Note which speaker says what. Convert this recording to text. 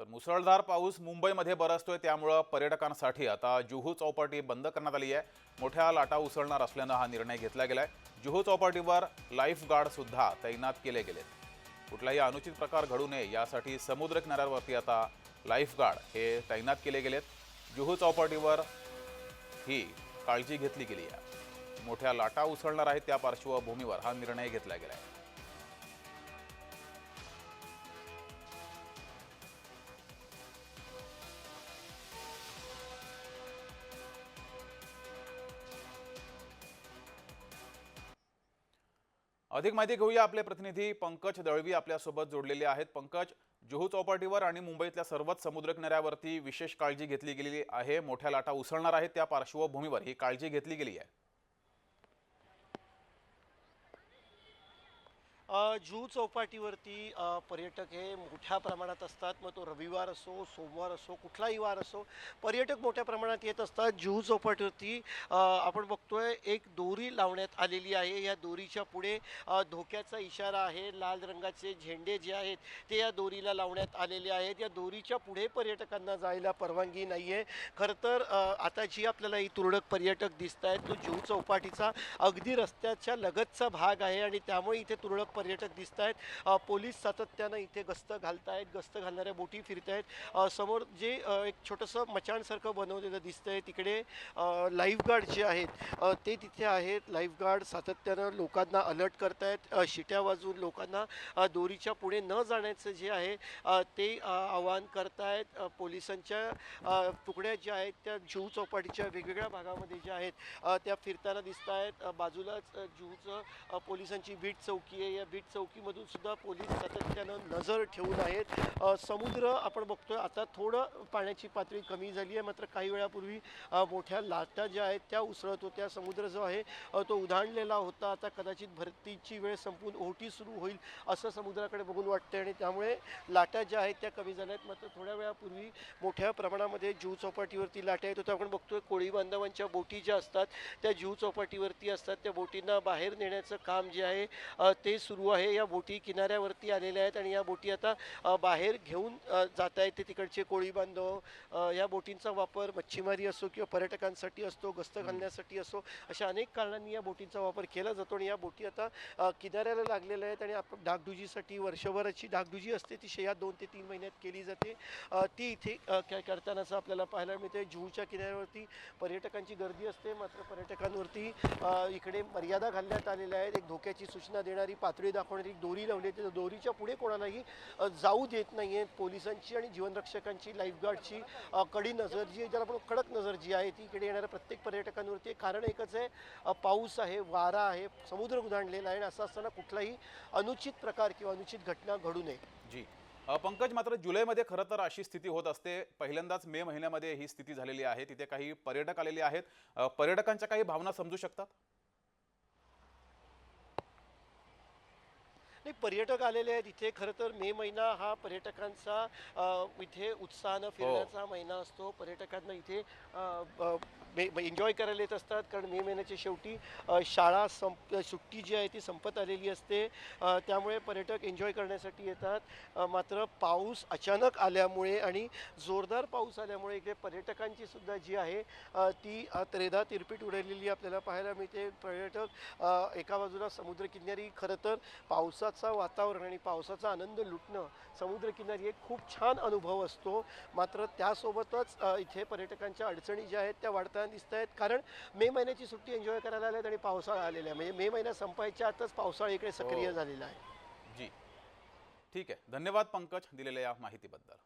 Speaker 1: तर मुसळधार पाऊस मुंबईमध्ये बरसतोय त्यामुळं पर्यटकांसाठी आता जुहू चौपाटी बंद करण्यात आली आहे. मोठ्या लाटा उसळणार असल्यानं हा निर्णय घेतला गेलाय. जुहू चौपाटीवर लाईफ गार्डसुद्धा तैनात केले गेलेत. कुठलाही अनुचित प्रकार घडू नये यासाठी समुद्र किनाऱ्यावरती आता लाईफ गार्ड हे तैनात केले गेलेत. जुहू चौपाटीवर ही काळजी घेतली गेली आहे. मोठ्या लाटा उसळणार आहेत त्या पार्श्वभूमीवर हा निर्णय घेतला गेला आहे अधिक माहिती घेऊया आपले प्रतिनिधी पंकज दळवी आपल्यासोबत जोडलेले आहेत. पंकज जुहू चौपाटीवर आणि मुंबईतल्या सर्वच समुद्रकिनाऱ्यावरती विशेष काळजी घेतली गेलेली आहे. मोठ्या लाटा उसळणार आहेत त्या पार्श्वभूमीवर ही काळजी घेतली गेली आहे.
Speaker 2: जुहू चौपाटीवरती पर्यटक हे मोठ्या प्रमाणात असतात. मग तो रविवार असो सोमवार असो कुठलाही वार असो पर्यटक मोठ्या प्रमाणात येत असतात. जुहू चौपाटीवरती आपण बघतोय एक दोरी लावण्यात आलेली आहे. या दोरीच्या पुढे धोक्याचा इशारा आहे. लाल रंगाचे झेंडे जे आहेत ते या दोरीला लावण्यात आलेले आहेत. या दोरीच्या पुढे पर्यटकांना जायला परवानगी नाही आहे खरं तर आता जी आपल्याला ही तुरळक पर्यटक दिसत आहेत तो जुहू चौपाटीचा अगदी रस्त्याच्या लगतचा भाग आहे आणि त्यामुळे इथे तुरळक पर्यटक दिसत आहेत. पोलीस सातत्यानं इथे गस्त घालत आहेत. गस्त घालणाऱ्या बोटी फिरत आहेत. समोर जे एक छोटंसं मचाणसारखं बनवलेलं दिसतंय. तिकडे लाईफगार्ड जे आहेत ते तिथे आहेत. लाईफगार्ड सातत्यानं लोकांना अलर्ट करतायत आहेत. शिट्या वाजून लोकांना दोरीच्या पुढे न जाण्याचं जे आहे ते आवाहन करतायत आहेत. पोलिसांच्या तुकड्या ज्या आहेत त्या जुहू चौपाटीच्या वेगवेगळ्या भागामध्ये ज्या आहेत त्या फिरताना दिसत आहेत. बाजूलाच जुहूचं पोलिसांची बीट चौकी आहे. या बीट चौकीमधून सुद्धा पोलीस सातत्यानं नजर ठेवून आहेत. समुद्र आपण बघतोय आता थोडं पाण्याची पातळी कमी झाली आहे. मात्र काही वेळापूर्वी मोठ्या लाटा ज्या आहेत त्या उसळत होत्या. समुद्र जो आहे तो उधाणलेला होता. आता कदाचित भरतीची वेळ संपून ओहोटी सुरू होईल असं समुद्राकडे बघून वाटतंय. आणि त्यामुळे लाटा ज्या आहेत त्या कमी झाल्या आहेत मात्र थोड्या वेळापूर्वी मोठ्या प्रमाणामध्ये जीव चौपाटीवरती लाटा येत होत्या. आपण बघतोय कोळी बांधवांच्या बोटी ज्या असतात त्या जीव चौपाटीवरती असतात. त्या बोटींना बाहेर नेण्याचं काम जे आहे ते सुरू आहे. या बोटी किनाऱ्यावरती आलेल्या आहेत आणि या बोटी आता बाहेर घेऊन जात आहेत. ते तिकडचे कोळी बांधव या बोटींचा वापर मच्छीमारी असो किंवा पर्यटकांसाठी असतो गस्त घालण्यासाठी असो अशा अनेक कारणांनी या बोटींचा वापर केला जातो आणि या बोटी आता किनाऱ्याला लागलेल्या आहेत आणि आपण डागडुजीसाठी वर्षभराची डागडुजी असते ती या दोन ते तीन महिन्यात केली जाते. ती इथे काय करतानाचं आपल्याला पाहायला मिळते. जुहूच्या किनाऱ्यावरती पर्यटकांची गर्दी असते. मात्र पर्यटकांवरती इकडे मर्यादा घालण्यात आलेल्या आहेत. एक धोक्याची सूचना देणारी पातळी पुढे दाखवणारी एक दोरी लावली आहे. त्या दोरीच्या पुढे कोणालाही जाऊ देत नाही आहे पोलिसांची आणि जीवनरक्षकांची लाईफगार्डची कडी नजर जी आहे ज्याला आपण कडक नजर जी आहे ती इकडे येणाऱ्या प्रत्येक पर्यटकांवरती कारण एकच आहे पाऊस आहे वारा आहे समुद्र उधाणलेला आहे आणि असं असताना कुठलाही अनुचित प्रकार किंवा अनुचित घटना घडू नये.
Speaker 1: जी. पंकज मात्र जुलैमध्ये खरं तर अशी स्थिती होत असते. पहिल्यांदाच मे महिन्यामध्ये ही स्थिती झालेली आहे. तिथे काही पर्यटक आलेले आहेत. पर्यटकांच्या काही भावना समजू शकतात?
Speaker 2: नाही पर्यटक आलेले आहेत. इथे खरं तर मे महिना हा पर्यटकांचा इथे उत्साहानं फिरण्याचा महिना असतो. पर्यटकांना इथे एन्जॉय करायला येत असतात. कारण मे महिन्याच्या शेवटी शाळा संप सुट्टी जी आहे ती संपत आलेली असते. त्यामुळे पर्यटक एन्जॉय करण्यासाठी येतात. मात्र पाऊस अचानक आल्यामुळे आणि जोरदार पाऊस आल्यामुळे इकडे पर्यटकांची सुद्धा जी आहे ती त्रेधा तिरपीट उडलेली आपल्याला पाहायला मिळते. पर्यटक एका बाजूला समुद्रकिनारी खरं तर पावसाचं वातावरण आणि पावसाचा आनंद लुटणं समुद्रकिनारी एक खूप छान अनुभव असतो. मात्र त्यासोबतच इथे पर्यटकांच्या अडचणी ज्या आहेत त्या वाढतात. वाढताना दिसत आहेत. कारण मे महिन्याची सुट्टी एन्जॉय करायला आल्यात आणि पावसाळा आलेला आहे. म्हणजे मे महिना संपायच्या आतच पावसाळा इकडे सक्रिय
Speaker 1: हो.
Speaker 2: झालेला आहे.
Speaker 1: जी. ठीक आहे. धन्यवाद पंकज दिलेल्या या माहितीबद्दल.